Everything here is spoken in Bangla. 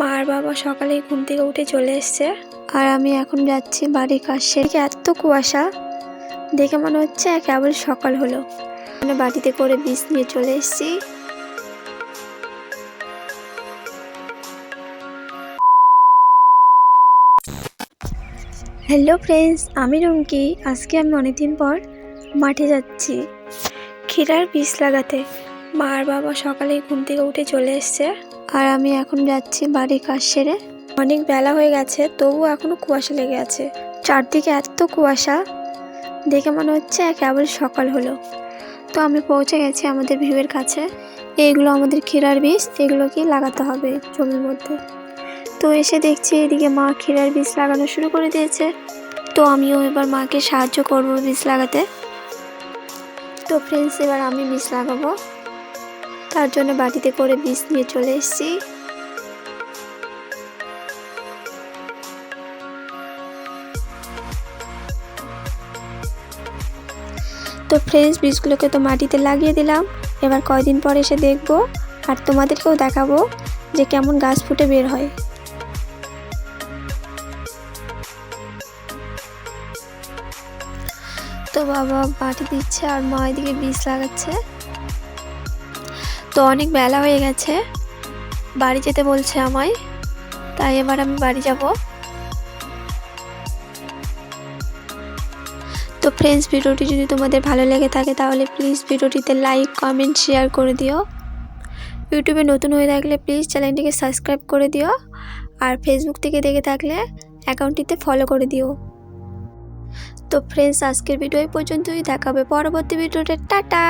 মা আর বাবা সকালে ঘুম থেকে উঠে চলে এসছে। আর আমি এখন যাচ্ছি বাড়ির কাজ সেদিকে এত কুয়াশা। দেখে মনে হচ্ছে কেবল সকাল হলো। মানে বাড়িতে করে বীজ নিয়ে চলে এসেছি। হ্যালো ফ্রেন্ডস, আমি রুমকি। আজকে আমি অনেকদিন পর মাঠে যাচ্ছি। ক্ষীরার বীজ লাগাতে। মা আর বাবা সকালে ঘুম থেকে উঠে চলে এসছে। আর আমি এখন যাচ্ছি বাড়ির কাজ সেরে। অনেক বেলা হয়ে গেছে, তবুও এখনও কুয়াশা লেগে আছে। চারদিকে এত কুয়াশা, দেখে মনে হচ্ছে কেবল সকাল হলো। তো আমি পৌঁছে গেছি আমাদের ভিউয়ের কাছে। এইগুলো আমাদের ক্ষীরার বীজ এগুলোকে লাগাতে হবে জমির মধ্যে? তো এসে দেখছি এদিকে মা ক্ষীরার বীজ লাগানো শুরু করে দিয়েছে। তো আমিও এবার মাকে সাহায্য করব বীজ লাগাতে। তো ফ্রেন্ডস এবার আমি বীজ লাগাবো। তার জন্য বাটিতে করে বীজ নিয়ে চলে এসেছি। তো ফ্রেন্ডস বীজগুলোকে তো মাটিতে লাগিয়ে দিলাম। এবার কয়দিন পর এসে দেখব আর তোমাদেরকেও দেখাবো যে কেমন গাছ ফুটে বের হয়। তো বাবা মাটি দিচ্ছে আর মা এদিকে বীজ লাগাচ্ছে। তো অনেক বেলা হয়ে গেছে। বাড়ি যেতে বলছে আমায়, তাই এবার আমি বাড়ি যাব। তো ফ্রেন্ডস ভিডিওটি যদি তোমাদের ভালো লেগে থাকে তাহলে প্লিজ ভিডিওটিতে লাইক কমেন্ট শেয়ার করে দিও। ইউটিউবে নতুন হয়ে থাকলে প্লিজ চ্যানেলটিকে সাবস্ক্রাইব করে দিও। আর ফেসবুক থেকে দেখে থাকলে অ্যাকাউন্টটিতে ফলো করে দিও। তো ফ্রেন্ডস আজকের ভিডিও এই পর্যন্তই। দেখাবে পরবর্তী ভিডিওতে টাটা!